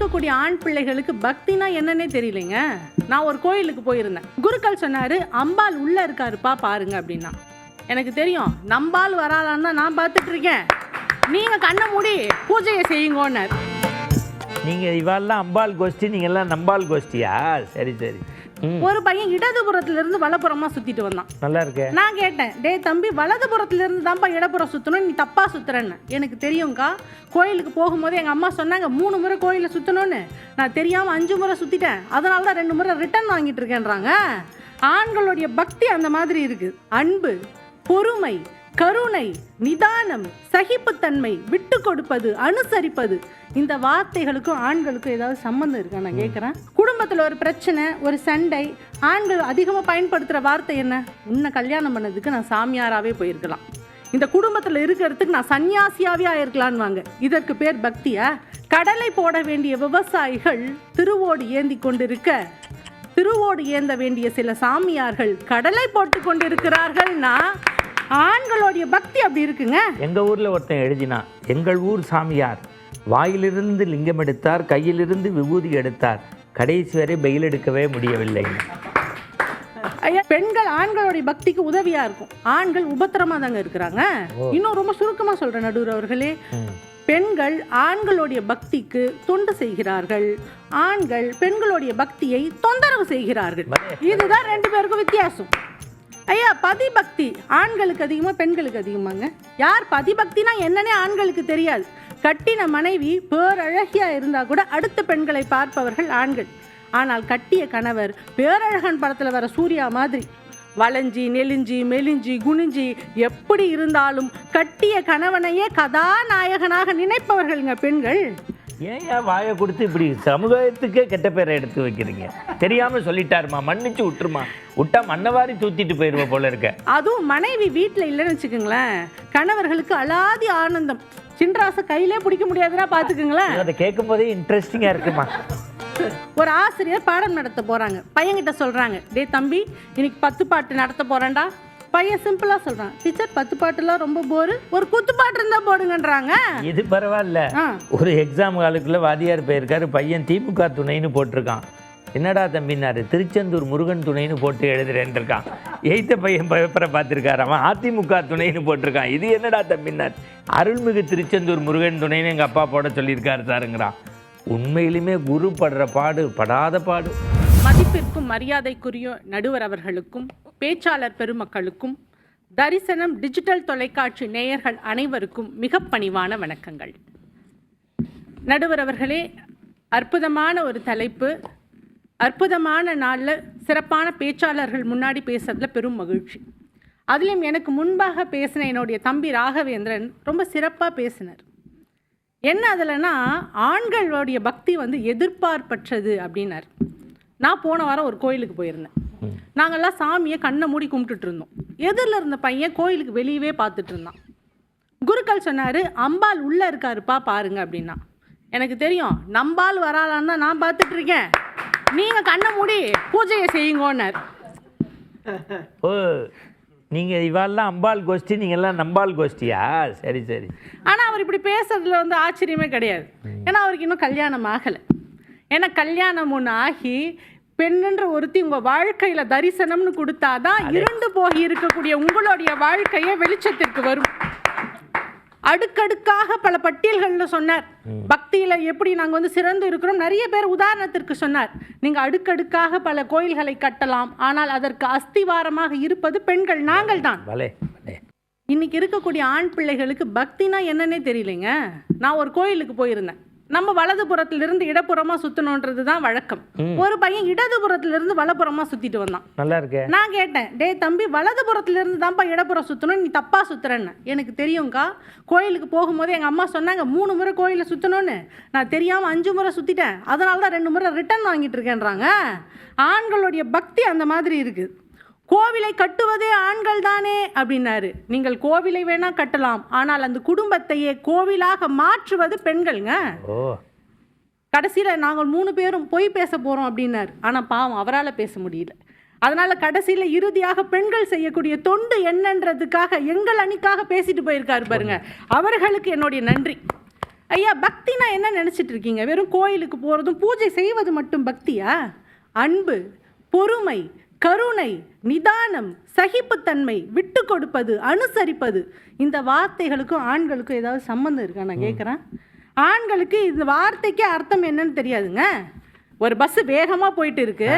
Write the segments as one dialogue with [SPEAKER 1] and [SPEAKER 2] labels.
[SPEAKER 1] இருக்கக்கூடிய ஆண் பிள்ளைகளுக்கு பக்தினா என்னன்னே தெரியலைங்க. நான் ஒரு கோயிலுக்கு போயிருந்தேன். குருக்கள் சொன்னாரு அம்பாள் உள்ள இருக்காருப்பா பாருங்க அப்படின்னா. எனக்கு தெரியும் நம்பால் வராளான்னு தான் நான் பார்த்துட்டு இருக்கேன் நீங்க கண்ணை மூடி பூஜையை செய்யுங்கன்னாரு.
[SPEAKER 2] நீங்கள் இவாள்லாம் அம்பாள் கோஷ்டி நீங்கள் எல்லாம் நம்பாள் கோஷ்டியா? சரி சரி.
[SPEAKER 1] ஒரு பையன் இடதுபுறத்துல இருந்து வலப்புறமா சுத்திட்டு வந்தான்.
[SPEAKER 2] நல்லா இருக்கே
[SPEAKER 1] நான் கேட்டேன் டேய் தம்பி வலதுபுறத்துல இருந்து தான்ப்பா இடப்புறம் சுத்தணும் நீ தப்பா சுத்துறேன்னு. எனக்கு தெரியும்க்கா கோயிலுக்கு போகும்போது எங்க அம்மா சொன்னாங்க மூணு முறை கோயிலை சுத்தணும்னு. நான் தெரியாம அஞ்சு முறை சுத்திட்டேன். அதனால தான் ரெண்டு முறை ரிட்டர்ன் வாங்கிட்டு இருக்கேன்றாங்க. ஆண்களுடைய பக்தி அந்த மாதிரி இருக்கு. அன்பு பொறுமை கருணை நிதானம் சகிப்புத்தன்மை விட்டு கொடுப்பது அனுசரிப்பது. இந்த வார்த்தைகளுக்கும் ஆண்களுக்கும் ஏதாவது சம்மந்தம் இருக்கா? நான் கேட்குறேன் குடும்பத்தில் ஒரு பிரச்சனை ஒரு சண்டை ஆண்கள் அதிகமாக பயன்படுத்துகிற வார்த்தை என்ன? உன்னை கல்யாணம் பண்ணதுக்கு நான் சாமியாராகவே போயிருக்கலாம். இந்த குடும்பத்தில் இருக்கிறதுக்கு நான் சன்னியாசியாவே ஆயிருக்கலான்னு வாங்க இதற்கு பேர் பக்தியா? கடலை போட வேண்டிய விவசாயிகள் திருவோடு ஏந்தி கொண்டிருக்க திருவோடு ஏந்த வேண்டிய சில சாமியார்கள் கடலை போட்டு கொண்டிருக்கிறார்கள்னா ஆண்களுடைய பக்தி அப்படி இருக்குங்க.
[SPEAKER 2] எங்கள் ஊரில் ஒருத்தன் எழுதினான் எங்கள் ஊர் சாமியார் வாயிலிருந்து லிங்கம் எடுத்தார் கையிலிருந்து விபூதி எடுத்தார் கடைசி வரை பெயில் எடுக்கவே முடியவில்லை.
[SPEAKER 1] ஐயா பெண்கள் ஆண்களுடைய பக்திக்கு உதவியா இருக்கும். ஆண்கள் உபத்திரமா தாங்க இருக்கிறாங்க. இன்னும் ரொம்ப சுருக்கமா சொல்றேன் நடுவர் அவர்களே. பெண்கள் ஆண்களுடைய பக்திக்கு தொண்டு செய்கிறார்கள். ஆண்கள் பெண்களுடைய பக்தியை தொந்தரவு செய்கிறார்கள். இதுதான் ரெண்டு பேருக்கும் வித்தியாசம். ஐயா பதிபக்தி. ஆண்களுக்கு அதிகமாக பெண்களுக்கு அதிகமாங்க. யார் பதிபக்தினா என்னன்னே ஆண்களுக்கு தெரியாது. கட்டின மனைவி பேரழகியா இருந்தால் கூட அடுத்த பெண்களை பார்ப்பவர்கள் ஆண்கள். ஆனால் கட்டிய கணவர் பேரழகன் படத்தில் வர சூர்யா மாதிரி. வளைஞ்சி நெலிஞ்சி மெலிஞ்சி குனிஞ்சி எப்படி இருந்தாலும் கட்டிய கணவனையே கதாநாயகனாக நினைப்பவர்கள்ங்க பெண்கள்.
[SPEAKER 2] ஏன் ஏன் வாயை கொடுத்து இப்படி சமுதாயத்துக்கே கெட்ட பேரை எடுத்து வைக்கிறீங்க? தெரியாமல் சொல்லிட்டாருமா மன்னிச்சு விட்டுருமா? விட்டா மண்ணவாரி தூத்திட்டு போயிடுவ போல இருக்க.
[SPEAKER 1] அதுவும் மனைவி வீட்டில் இல்லைன்னு வச்சுக்கோங்களேன். கணவர்களுக்கு அலாதி ஆனந்தம். சின்ராசை கையிலே பிடிக்க முடியாதுன்னா பார்த்துக்குங்களேன்
[SPEAKER 2] அதை கேட்கும் போதே இன்ட்ரெஸ்டிங்காக இருக்குமா?
[SPEAKER 1] ஒரு ஆசிரியர் பாடம் நடத்த போறாங்க. பையன்கிட்ட சொல்றாங்க டேய் தம்பி இன்னைக்கு பத்து பாட்டு நடத்த போறேன்டா. பையன் சிம்பிளா சொல்றான். டீச்சர் பத்து பாட்டுலாம் ரொம்ப போரு ஒரு குத்து பாட்டு இருந்தா போடுங்கன்றாங்க.
[SPEAKER 2] இது பரவாயில்ல. ஒரு எக்ஸாம் காலுக்குள்ள வாதியார் போயிருக்காரு. பையன் திமுக துணைன்னு போட்டிருக்கான். என்னடா தம்பினாரு திருச்செந்தூர் முருகன் துணைன்னு போட்டு எழுதுறேன் இருக்கான் எய்த்த பையன் பேப்பரை பார்த்துருக்காரு. அவன் அதிமுக துணைன்னு போட்டிருக்கான். இது என்னடா தம்பினார் அருள்மிகு திருச்செந்தூர் முருகன் துணைன்னு எங்கள் அப்பா போட சொல்லியிருக்காரு சாருங்கிறான். உண்மையிலுமே குரு படுற பாடு படாத பாடு.
[SPEAKER 1] மதிப்பிற்கும் மரியாதைக்குரிய நடுவர் அவர்களுக்கும் பேச்சாளர் பெருமக்களுக்கும் தரிசனம் டிஜிட்டல் தொலைக்காட்சி நேயர்கள் அனைவருக்கும் மிக பணிவான வணக்கங்கள். நடுவர் அவர்களே அற்புதமான ஒரு தலைப்பு. அற்புதமான நாளில் சிறப்பான பேச்சாளர்கள் முன்னாடி பேசுறதுல பெரும் மகிழ்ச்சி. அதுலேயும் எனக்கு முன்பாக பேசின என்னுடைய தம்பி ராகவேந்திரன் ரொம்ப சிறப்பாக பேசினார். என்ன அதில்னா ஆண்களுடைய பக்தி வந்து எதிர்பார்ப்பற்றது அப்படின்னார். நான் போன வாரம் ஒரு கோயிலுக்கு போயிருந்தேன். நாங்கள்லாம் சாமியை கண்ணை மூடி கும்பிட்டுட்டு இருந்தோம். எதிரில் இருந்த பையன் கோயிலுக்கு வெளியவே பார்த்துட்டு இருந்தான். குருக்கள் சொன்னார் அம்பாள் உள்ளே இருக்காருப்பா பாருங்க அப்படின்னா. எனக்கு தெரியும் நம்பால் வராளான்னு தான் நான் பார்த்துட்டு இருக்கேன். நீங்கள் கண்ணை மூடி பூஜையை செய்யுங்கன்னார்.
[SPEAKER 2] ஓ நீங்கள் இவாள்லாம் அம்பாள் கோஷ்டி நீங்கள் எல்லாம் நம்பாள் கோஷ்டியா? சரி சரி.
[SPEAKER 1] ஆனால் அவர் இப்படி பேசுறதுல வந்து ஆச்சரியமே கிடையாது. ஏன்னா அவருக்கு இன்னும் கல்யாணம் ஆகலை. ஏன்னா கல்யாணம் ஒன்று ஆகி பெண்ணுன்ற ஒருத்தி உங்கள் வாழ்க்கையில் தரிசனம்னு கொடுத்தாதான் இருண்டு போகி இருக்கக்கூடிய உங்களுடைய வாழ்க்கையே வெளிச்சத்திற்கு வரும். அடுக்கடுக்காக பல பட்டியல்களில் சொன்னார். பக்தியில எப்படி நாங்கள் வந்து சிறந்து இருக்கிறோம்? நிறைய பேர் உதாரணத்திற்கு சொன்னார். நீங்கள் அடுக்கடுக்காக பல கோயில்களை கட்டலாம். ஆனால் அதற்கு அஸ்திவாரமாக இருப்பது பெண்கள் நாங்கள் தான். இன்னைக்கு இருக்கக்கூடிய ஆண் பிள்ளைகளுக்கு பக்தினா என்னன்னே தெரியலைங்க. நான் ஒரு கோயிலுக்கு போயிருந்தேன். நம்ம வலதுபுறத்துல இருந்து இடப்புறமா சுத்தணுன்றது தான் வழக்கம். ஒரு பையன் இடதுபுறத்துல இருந்து வலப்புறமா சுத்திட்டு வந்தான்.
[SPEAKER 2] நல்லா இருக்கே.
[SPEAKER 1] நான் கேட்டேன் டேய் தம்பி வலதுபுறத்துல இருந்து தான்ப்பா இடப்புறம் சுத்தணும் நீ தப்பா சுத்துறேன்னு. எனக்கு தெரியும்க்கா. கோயிலுக்கு போகும்போது எங்க அம்மா சொன்னாங்க மூணு முறை கோயிலை சுத்தணும்னு. நான் தெரியாம அஞ்சு முறை சுத்திட்டேன். அதனால தான் ரெண்டு முறை ரிட்டர்ன் வாங்கிட்டு இருக்கேன்றாங்க. ஆண்களுடைய பக்தி அந்த மாதிரி இருக்கு. கோவிலை கட்டுவதே ஆண்கள் தானே? அப்படின்னாரு. நீங்கள் கோவிலை வேணா கட்டலாம். ஆனால் அந்த குடும்பத்தையே கோவிலாக மாற்றுவது பெண்கள்ங்க. கடைசியில் நாங்கள் மூணு பேரும் பொய் பேச போகிறோம் அப்படின்னார். ஆனால் பாவம் அவரால் பேச முடியல. அதனால கடைசியில் இறுதியாக பெண்கள் செய்யக்கூடிய தொண்டு என்னன்றதுக்காக எங்கள் அணிக்காக பேசிட்டு போயிருக்காரு பாருங்க. அவர்களுக்கு என்னுடைய நன்றி. ஐயா பக்தினா என்ன நினச்சிட்டு இருக்கீங்க? வெறும் கோயிலுக்கு போகிறதும் பூஜை செய்வது மட்டும் பக்தியா? அன்பு பொறுமை கருணை நிதானம் சகிப்புத்தன்மை விட்டு கொடுப்பது அனுசரிப்பது. இந்த வார்த்தைகளுக்கும் ஆண்களுக்கும் ஏதாவது சம்மந்தம் இருக்கா? நான் கேட்குறேன். ஆண்களுக்கு இந்த வார்த்தைக்கே அர்த்தம் என்னன்னு தெரியாதுங்க. ஒரு பஸ் வேகமாக போயிட்டு இருக்கு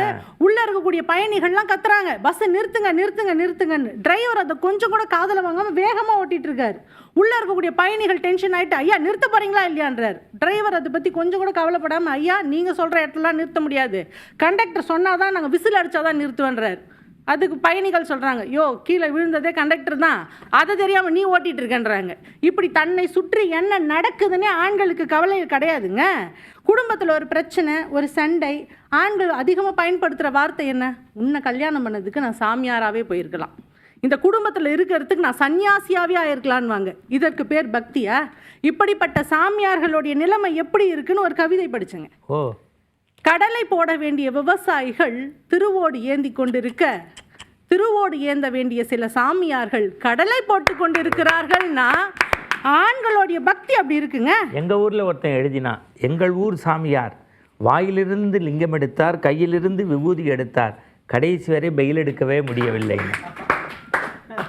[SPEAKER 1] உள்ள இருக்கக்கூடிய பயணிகள்லாம் கத்துறாங்க. பஸ்ஸை நிறுத்துங்க நிறுத்துங்க நிறுத்துங்கன்னு. டிரைவர் அதை கொஞ்சம் கூட காதில் வாங்காம வேகமாக ஓட்டிட்டு இருக்காரு உள்ள இருக்கக்கூடிய பயணிகள் டென்ஷன் ஆயிட்டு ஐயா நிறுத்த போறீங்களா இல்லையான்றார். டிரைவர் அதை பத்தி கொஞ்சம் கூட கவலைப்படாம ஐயா நீங்க சொல்ற இடத்துலலாம் நிறுத்த முடியாது. கண்டக்டர் சொன்னாதான் நாங்கள் விசில் அடிச்சாதான் நிறுத்துவேன்றார். அதுக்கு பயணிகள் சொல்றாங்க யோ கீழே விழுந்ததே கண்டக்டர் தான். அதை தெரியாம நீ ஓட்டிட்டு இருக்கன்றாங்க இப்படி தன்னை சுற்றி என்ன நடக்குதுன்னே ஆண்களுக்கு கவலை கிடையாதுங்க. குடும்பத்தில் ஒரு பிரச்சனை ஒரு சண்டை ஆண்கள் அதிகமாக பயன்படுத்துகிற வார்த்தை என்ன? உன்னை கல்யாணம் பண்ணதுக்கு நான் சாமியாராகவே போயிருக்கலாம். இந்த குடும்பத்தில் இருக்கிறதுக்கு நான் சன்னியாசியாவே ஆயிருக்கலான்வாங்க இதற்கு பேர் பக்தியா? இப்படிப்பட்ட சாமியார்களுடைய நிலைமை எப்படி இருக்குன்னு ஒரு கவிதை படிச்சேங்க.
[SPEAKER 2] ஓ.
[SPEAKER 1] கடலை போட வேண்டிய விவசாயிகள் திருவோடு ஏந்தி கொண்டிருக்க திருவோடு ஏந்த வேண்டிய சில சாமியார்கள் கடலை போட்டு கொண்டிருக்கிறார்கள்னா ஆண்களுடைய பக்தி அப்படி இருக்குங்க.
[SPEAKER 2] எங்கள் ஊரில் ஒருத்தன் எழுதினான் எங்கள் ஊர் சாமியார் வாயிலிருந்து லிங்கம் எடுத்தார் கையிலிருந்து விபூதி எடுத்தார் கடைசி வரை பெயில் எடுக்கவே முடியவில்லைன்னு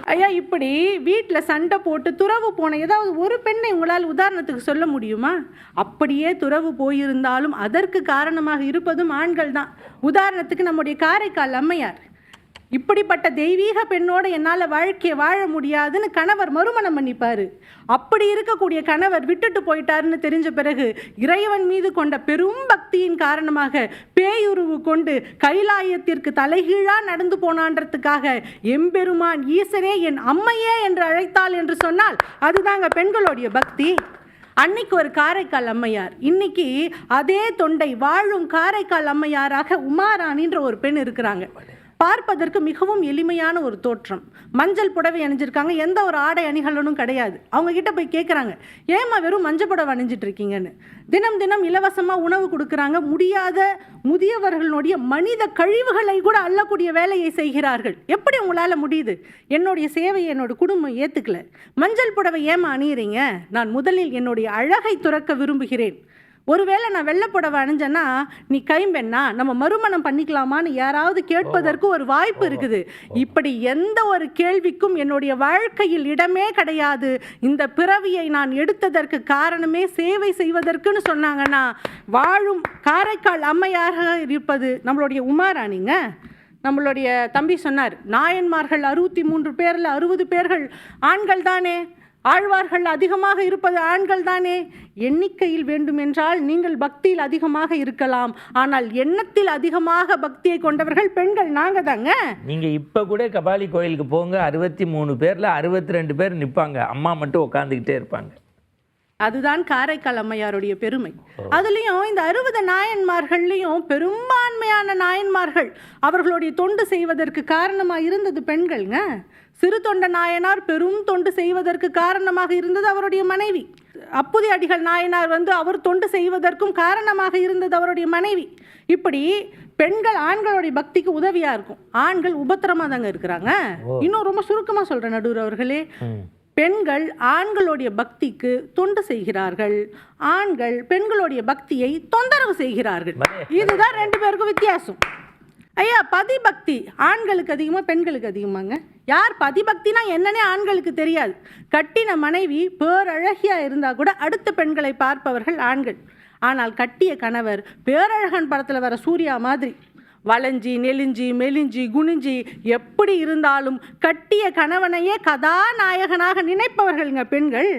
[SPEAKER 1] ஐயா இப்படி வீட்டில் சண்டை போட்டு துறவு போன ஏதாவது ஒரு பெண்ணை உங்களால் உதாரணத்துக்கு சொல்ல முடியுமா? அப்படியே துறவு போயிருந்தாலும் அதற்கு காரணமாக இருப்பதும் ஆண்கள் தான். உதாரணத்துக்கு நம்முடைய காரைக்கால் அம்மையார். இப்படிப்பட்ட தெய்வீக பெண்ணோட என்னால் வாழ்க்கையை வாழ முடியாதுன்னு கணவர் மறுமணம் பண்ணிப்பார். அப்படி இருக்கக்கூடிய கணவர் விட்டுட்டு போயிட்டாருன்னு தெரிஞ்ச பிறகு இறைவன் மீது கொண்ட பெரும் பக்தியின் காரணமாக பேயுருவு கொண்டு கைலாயத்திற்கு தலைகீழாக நடந்து போனான்றதுக்காக எம்பெருமான் ஈசனே என் அம்மையே என்று அழைத்தாள் என்று சொன்னால் அதுதாங்க பெண்களுடைய பக்தி. அன்னைக்கு ஒரு காரைக்கால் அம்மையார். இன்னைக்கு அதே தொண்டை வாழும் காரைக்கால் அம்மையாராக உமாராணின்ற ஒரு பெண் இருக்கிறாங்க. பார்ப்பதற்கு மிகவும் எளிமையான ஒரு தோற்றம். மஞ்சள் புடவை அணிஞ்சிருக்காங்க. எந்த ஒரு ஆடை அணிகலனும் கிடையாது. அவங்க கிட்ட போய் கேட்குறாங்க ஏம்மா வெறும் மஞ்சள் புடவை அணிஞ்சிட்டு இருக்கீங்கன்னு. தினம் தினம் இலவசமாக உணவு கொடுக்குறாங்க. முடியாத முதியவர்களுடைய மனித கழிவுகளை கூட அள்ளக்கூடிய வேலையை செய்கிறார்கள். எப்படி உங்களால் முடியுது? என்னுடைய சேவையை என்னோட குடும்பம் ஏற்றுக்கல மஞ்சள் புடவை ஏமா அணியிறீங்க? நான் முதலில் என்னுடைய அழகை துறக்க விரும்புகிறேன். ஒருவேளை நான் வெள்ளை புடவை அணிஞ்சேன்னா நீ கைம்பெண்ணா? நம்ம மறுமணம் பண்ணிக்கலாமான்னு யாராவது கேட்பதற்கு ஒரு வாய்ப்பு இருக்குது. இப்படி எந்த ஒரு கேள்விக்கும் என்னுடைய வாழ்க்கையில் இடமே கிடையாது. இந்த பிறவியை நான் எடுத்ததற்கு காரணமே சேவை செய்வதற்குன்னு சொன்னாங்கன்னா வாழும் காரைக்கால் அம்மையாக இருப்பது நம்மளுடைய உமாராணிங்க. நம்மளுடைய தம்பி சொன்னார் நாயன்மார்கள் அறுபத்தி மூன்று பேரில் அறுபது பேர்கள் ஆண்கள் தானே ஆழ்வார்கள் அதிகமாக இருப்பது ஆண்கள் தானே? எண்ணிக்கையில் வேண்டுமென்றால் நீங்கள் பக்தியில் அதிகமாக இருக்கலாம். ஆனால் எண்ணத்தில் அதிகமாக பக்தியை கொண்டவர்கள் பெண்கள் நாங்கள் தாங்க.
[SPEAKER 2] நீங்கள் இப்போ கூட கபாலி கோயிலுக்கு போங்க. அறுபத்தி மூணு பேரில் அறுபத்தி ரெண்டு பேர் நிற்பாங்க அம்மா மட்டும் உட்காந்துக்கிட்டே இருப்பாங்க.
[SPEAKER 1] அதுதான் காரைக்கால் அம்மையாருடைய பெருமை. அதுலேயும் இந்த அறுபது நாயன்மார்கள்லையும் பெரும்பான்மையான நாயன்மார்கள் அவர்களுடைய தொண்டு செய்வதற்கு காரணமாக இருந்தது பெண்கள்ங்க. சிறு தொண்ட நாயனார் பெரும் தொண்டு செய்வதற்கு காரணமாக இருந்தது அவருடைய மனைவி. அப்புதி அடிகள் நாயனார் வந்து அவர் தொண்டு செய்வதற்கும் காரணமாக இருந்தது அவருடைய மனைவி. இப்படி பெண்கள் ஆண்களுடைய பக்திக்கு உதவியா இருக்கும். ஆண்கள் உபத்திரமா தாங்க இருக்கிறாங்க. இன்னும் ரொம்ப சுருக்கமா சொல்றேன் நடுவர் அவர்களே. பெண்கள் ஆண்களுடைய பக்திக்கு தொண்டு செய்கிறார்கள். ஆண்கள் பெண்களுடைய பக்தியை தொந்தரவு செய்கிறார்கள். இதுதான் ரெண்டு பேருக்கும் வித்தியாசம். ஐயா பதிபக்தி ஆண்களுக்கு அதிகமாக பெண்களுக்கு அதிகமாங்க? யார் பதிபக்தினா என்னன்னே ஆண்களுக்கு தெரியாது. கட்டின மனைவி பேரழகியா இருந்தால் கூட அடுத்த பெண்களை பார்ப்பவர்கள் ஆண்கள். ஆனால் கட்டிய கணவர் பேரழகன் படத்தில் வர சூர்யா மாதிரி. வளைஞ்சி நெலிஞ்சி மெலிஞ்சி குனிஞ்சி எப்படி இருந்தாலும் கட்டிய கணவனையே கதாநாயகனாக நினைப்பவர்கள்ங்க பெண்கள்.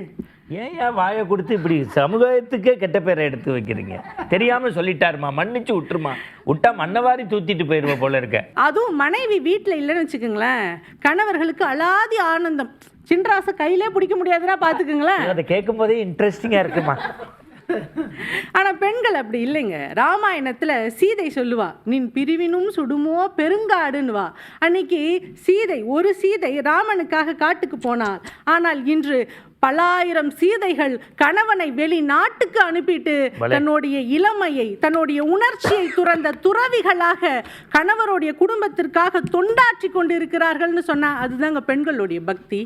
[SPEAKER 2] ஏன் ஏன் வாயை கொடுத்து இப்படி சமுதாயத்துக்கே கெட்ட பேரை எடுத்து வைக்கிறீங்க? தெரியாம சொல்லிட்டாருமா மன்னிச்சு விட்டுருமா விட்டா மண்ணவாரி தூத்திட்டு போயிருவ போல இருக்க.
[SPEAKER 1] அதுவும் மனைவி வீட்டில் இல்லைன்னு வச்சுக்கோங்களேன் கணவர்களுக்கு அலாதி ஆனந்தம். சின்ராசை கையிலே பிடிக்க முடியாதுன்னா பார்த்துக்குங்களேன்
[SPEAKER 2] அதை கேட்கும் போதே இன்ட்ரெஸ்டிங்கா இருக்குமா?
[SPEAKER 1] ஆனால் பெண்கள் அப்படி இல்லைங்க. ராமாயணத்தில் சீதை சொல்லுவா நின் பிரிவினும் சுடுமோ பெருங்காடுன்னுவா அன்னைக்கு சீதை ஒரு சீதை ராமனுக்காக காட்டுக்கு போனாள். ஆனால் இன்று பலாயிரம் சீதைகள் கணவனை வெளிநாட்டுக்கு அனுப்பிட்டு
[SPEAKER 2] பலே.
[SPEAKER 1] தன்னுடைய இளமையை தன்னுடைய உணர்ச்சியை துறந்த துறவிகளாக கணவருடைய குடும்பத்திற்காக தொண்டாற்றி கொண்டிருக்கிறார்கள்னு சொன்னா அதுதாங்க பெண்களுடைய பக்தி.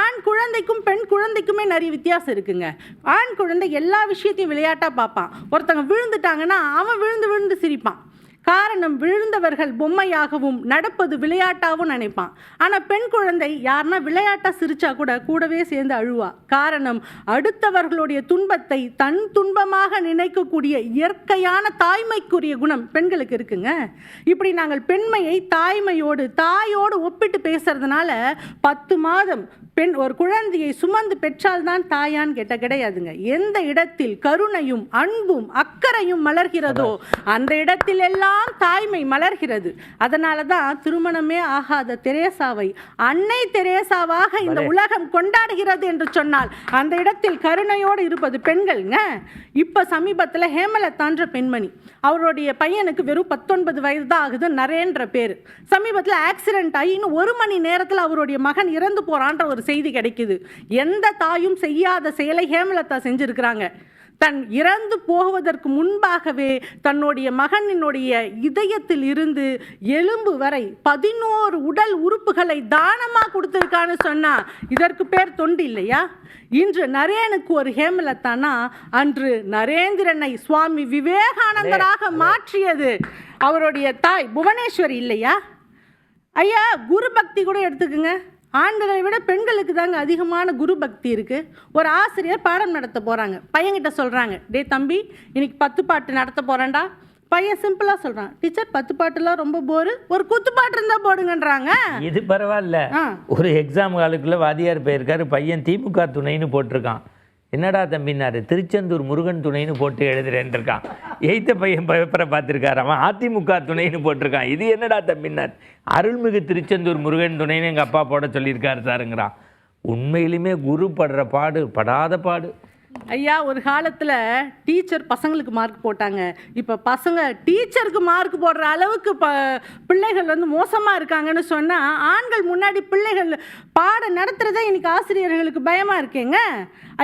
[SPEAKER 1] ஆண் குழந்தைக்கும் பெண் குழந்தைக்குமே நிறைய வித்தியாசம் இருக்குங்க. ஆண் குழந்தை எல்லா விஷயத்தையும் விளையாட்டா பார்ப்பான். ஒருத்தங்க விழுந்துட்டாங்கன்னா அவன் விழுந்து விழுந்து சிரிப்பான். காரணம் விழுந்தவர்கள் பொம்மையாகவும் நடப்பது விளையாட்டாகவும் நினைப்பான். ஆனால் பெண் குழந்தை யாருன்னா விளையாட்டா சிரிச்சா கூட கூடவே சேர்ந்து அழுவா. காரணம் அடுத்தவர்களுடைய துன்பத்தை தன் துன்பமாக நினைக்கக்கூடிய இயற்கையான தாய்மைக்குரிய குணம் பெண்களுக்கு இருக்குங்க. இப்படி நாங்கள் பெண்மையை தாய்மையோடு தாயோடு ஒப்பிட்டு பேசுறதுனால பத்து மாதம் பெண் ஒரு குழந்தையை சுமந்து பெற்றால்தான் தாயான்னு கேட்ட கிடையாதுங்க. எந்த இடத்தில் கருணையும் அன்பும் அக்கறையும் மலர்கிறதோ அந்த இடத்தில் எல்லாம் தாய்மை மலர்கிறது. அதனால தான் திருமணமே ஆகாத தெரேசாவை அன்னை தெரேசாவாக இந்த உலகம் கொண்டாடுகிறது என்று சொன்னால் அந்த இடத்தில் கருணையோடு இருப்பது பெண்கள்ங்க. இப்ப சமீபத்துல ஹேமலதான்ற பெண்மணி அவருடைய பையனுக்கு வெறும் பத்தொன்பது வயது தான் ஆகுது நரேன்ற பேர். சமீபத்தில் ஆக்சிடென்ட் ஆகி இன்னும் ஒரு மணி நேரத்தில் அவருடைய மகன் இறந்து போறான்ற ஒரு செய்தி கிடைக்குது. எந்த தாயும் செய்யாத செயலை ஹேமலதா செஞ்சிருக்கிறாங்க. தன் இறந்து போவதற்கு முன்பாகவே தன்னுடைய மகனினுடைய இதயத்தில் இருந்து எலும்பு வரை பதினோரு உடல் உறுப்புகளை தானமா கொடுத்திருக்கான்னு சொன்னா இதற்கு பேர் தொண்டு இல்லையா? இன்று நரேனுக்கு ஒரு ஹேமலதானா அன்று நரேந்திரனை சுவாமி விவேகானந்தராக மாற்றியது. அவருடைய தாய் புவனேஸ்வரி இல்லையா? ஐயா குரு பக்தி கூட எடுத்துக்கோங்க. ஆண்களை விட பெண்களுக்கு தாங்க அதிகமான குரு பக்தி இருக்கு. ஒரு ஆசிரியர் பாடம் நடத்த போறாங்க. பையன்கிட்ட சொல்றாங்க டேய் தம்பி இன்னைக்கு பத்து பாட்டு நடத்த போறேன்டா. பையன் சிம்பிளா சொல்றான் டீச்சர் பத்து பாட்டுலாம் ரொம்ப போரு ஒரு குத்து பாட்டு இருந்தா போடுங்கன்றாங்க.
[SPEAKER 2] இது பரவாயில்ல.
[SPEAKER 1] ஆ.
[SPEAKER 2] ஒரு எக்ஸாம் காலுக்குள்ள வாதியார் போயிருக்காரு பையன் திமுக துணைன்னு போட்டிருக்கான். என்னடா தம்பினாரு திருச்செந்தூர் முருகன் துணைன்னு போட்டு எழுதுறேன் எய்த்த பையன் பேப்பரை பார்த்துருக்காரு. அவன் அதிமுக துணைன்னு போட்டிருக்கான். இது என்னடா தம்பினார் அருள்மிகு திருச்செந்தூர் முருகன் துணைன்னு எங்கள் அப்பா போட சொல்லியிருக்காரு சாருங்கிறான். உண்மையிலுமே குரு படுற பாடு படாத பாடு.
[SPEAKER 1] ஐயா ஒரு காலத்தில் டீச்சர் பசங்களுக்கு மார்க் போட்டாங்க. இப்போ பசங்க டீச்சருக்கு மார்க் போடுற அளவுக்கு ப பிள்ளைகள் வந்து மோசமாக இருக்காங்கன்னு சொன்னால் ஆண்கள் முன்னாடி பிள்ளைகள் பாடம் நடத்துகிறதே இன்னைக்கு ஆசிரியர்களுக்கு பயமாக இருக்கேங்க.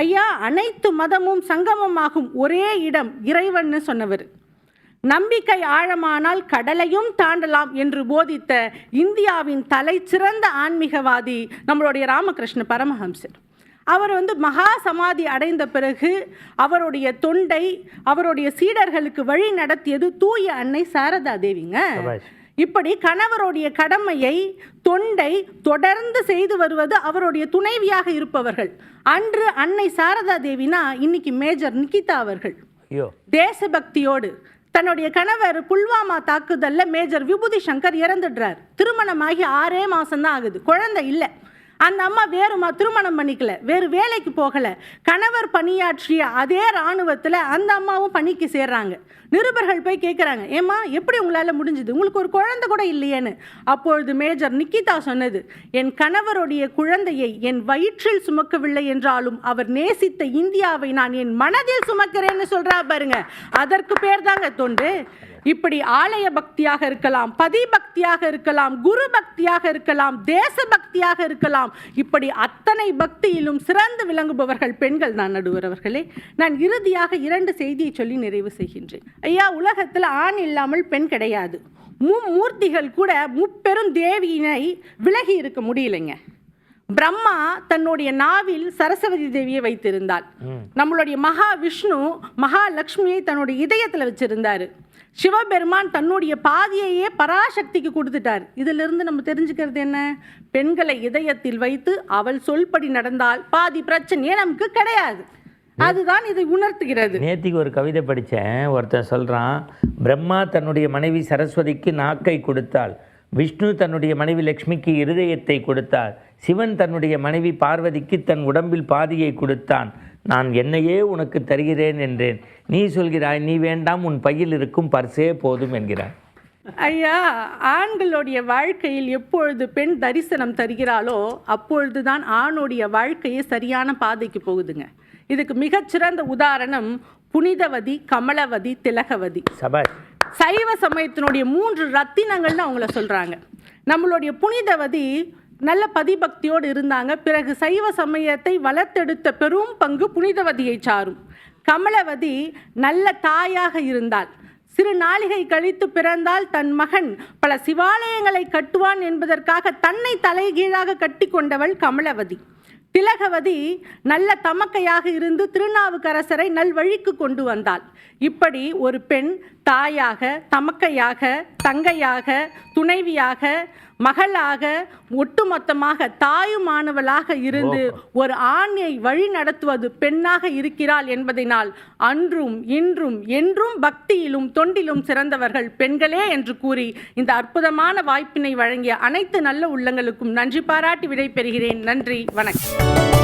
[SPEAKER 1] ஐயா அனைத்து மதமும் சங்கமமாகும் ஒரே இடம் இறைவன்னு சொன்னவர். நம்பிக்கை ஆழமானால் கடலையும் தாண்டலாம் என்று போதித்த இந்தியாவின் தலைச்சிறந்த ஆன்மீகவாதி நம்மளுடைய ராமகிருஷ்ண பரமஹம்சர். அவர் வந்து மகா சமாதி அடைந்த பிறகு அவருடைய தொண்டை அவருடைய சீடர்களுக்கு வழி நடத்தியது தூய அன்னை சாரதா தேவிங்க. இப்படி கணவருடைய கடமையை தொண்டை தொடர்ந்து செய்து வருவது அவருடைய துணைவியாக இருப்பவர்கள். அன்று அன்னை சாரதா தேவினா இன்னைக்கு மேஜர் நிகிதா அவர்கள்.
[SPEAKER 2] ஐயோ.
[SPEAKER 1] தேசபக்தியோடு தன்னுடைய கணவர் புல்வாமா தாக்குதல்ல மேஜர் விபூதி சங்கர் இறந்துடுறார். திருமணமாகி ஆறே மாசம்தான் ஆகுது. குழந்தை இல்லை. அந்த அம்மா வேறு மா திருமணம் பண்ணிக்கல வேறு வேலைக்கு போகலை. கணவர் பணியாற்றிய அதே இராணுவத்தில் அந்த அம்மாவும் பணிக்கு சேர்றாங்க. நிருபர்கள் போய் கேட்குறாங்க ஏம்மா எப்படி உங்களால் முடிஞ்சுது? உங்களுக்கு ஒரு குழந்தை கூட இல்லையேன்னு. அப்பொழுது மேஜர் நிக்கிதா சொன்னது என் கணவருடைய குழந்தையை என் வயிற்றில் சுமக்கவில்லை என்றாலும் அவர் நேசித்த இந்தியாவை நான் என் மனதில் சுமக்கிறேன்னு சொல்கிறா பாருங்க. அதற்கு பேர் தாங்க தொண்டு. இப்படி ஆலய பக்தியாக இருக்கலாம் பதி பக்தியாக இருக்கலாம் குரு பக்தியாக இருக்கலாம் தேச பக்தியாக இருக்கலாம். இப்படி அத்தனை பக்தியிலும் சிறந்து விளங்குபவர்கள் பெண்கள் தான் நடுவர் அவர்களே. நான் இறுதியாக இரண்டு செய்தியை சொல்லி நிறைவு செய்கின்றேன். ஐயா உலகத்தில் ஆண் இல்லாமல் பெண் கிடையாது. மும்மூர்த்திகள் கூட முப்பெரும் தேவியினை விலகி இருக்க முடியலைங்க. பிரம்மா தன்னுடைய நாவில் சரஸ்வதி தேவியை வைத்திருந்தாள் நம்மளுடைய மகா விஷ்ணு மகாலட்சுமியை தன்னுடைய இதயத்தில் வச்சிருந்தாரு. சிவபெருமான் தன்னுடைய பாதியையே பராசக்திக்கு கொடுத்துட்டார். இதிலிருந்து நம்ம தெரிஞ்சுக்கிறது என்ன? பெண்களை இதயத்தில் வைத்து அவள் சொல்படி நடந்தால் பாதி பிரச்சனையே நமக்கு கிடையாது. அதுதான் இதை உணர்த்துகிறது.
[SPEAKER 2] நேத்திக்கு ஒரு கவிதை படித்தேன். ஒருத்தன் சொல்கிறான் பிரம்மா தன்னுடைய மனைவி சரஸ்வதிக்கு நாக்கை கொடுத்தாள். விஷ்ணு தன்னுடைய மனைவி லக்ஷ்மிக்கு இருதயத்தை கொடுத்தார். சிவன் தன்னுடைய மனைவி பார்வதிக்கு தன் உடம்பில் பாதியை கொடுத்தான். நான் என்னையே உனக்கு தருகிறேன் என்றேன். நீ சொல்கிறாய் நீ வேண்டாம் உன் பையில் இருக்கும் பர்சே போதும் என்கிறாய்
[SPEAKER 1] ஐயா ஆண்களுடைய வாழ்க்கையில் எப்பொழுது பெண் தரிசனம் தருகிறாளோ அப்பொழுதுதான் ஆணுடைய வாழ்க்கையே சரியான பாதைக்கு போகுதுங்க. இதுக்கு மிகச்சிறந்த உதாரணம் புனிதவதி கமலவதி திலகவதி. சைவ சமயத்தினுடைய மூன்று ரத்தினங்கள்னு அவங்கள சொல்றாங்க. நம்மளுடைய புனிதவதி நல்ல பதிபக்தியோடு இருந்தாங்க. பிறகு சைவ சமயத்தை வளர்த்தெடுத்த பெரும் பங்கு புனிதவதியை சாரும். கமலவதி நல்ல தாயாக இருந்தாள். சிறு நாளிகை கழித்து பிறந்தால் தன் மகன் பல சிவாலயங்களை கட்டுவான் என்பதற்காக தன்னை தலைகீழாக கட்டி கொண்டவள் கமலவதி. திலகவதி நல்ல தமக்கையாக இருந்து திருநாவுக்கரசரை நல்வழிக்கு கொண்டு வந்தாள். இப்படி ஒரு பெண் தாயாக தமக்கையாக தங்கையாக துணைவியாக மகளாக ஒட்டுமொத்தமாக தாயுமானவளாக இருந்து ஒரு ஆணை வழி நடத்துவது பெண்ணாக இருக்கிறாள் என்பதனால் அன்றும் இன்றும் என்றும் பக்தியிலும் தொண்டிலும் சிறந்தவர்கள் பெண்களே என்று கூறி இந்த அற்புதமான வாய்ப்பினை வழங்கிய அனைத்து நல்ல உள்ளங்களுக்கும் நன்றி பாராட்டி விடைபெறுகிறேன். நன்றி வணக்கம்.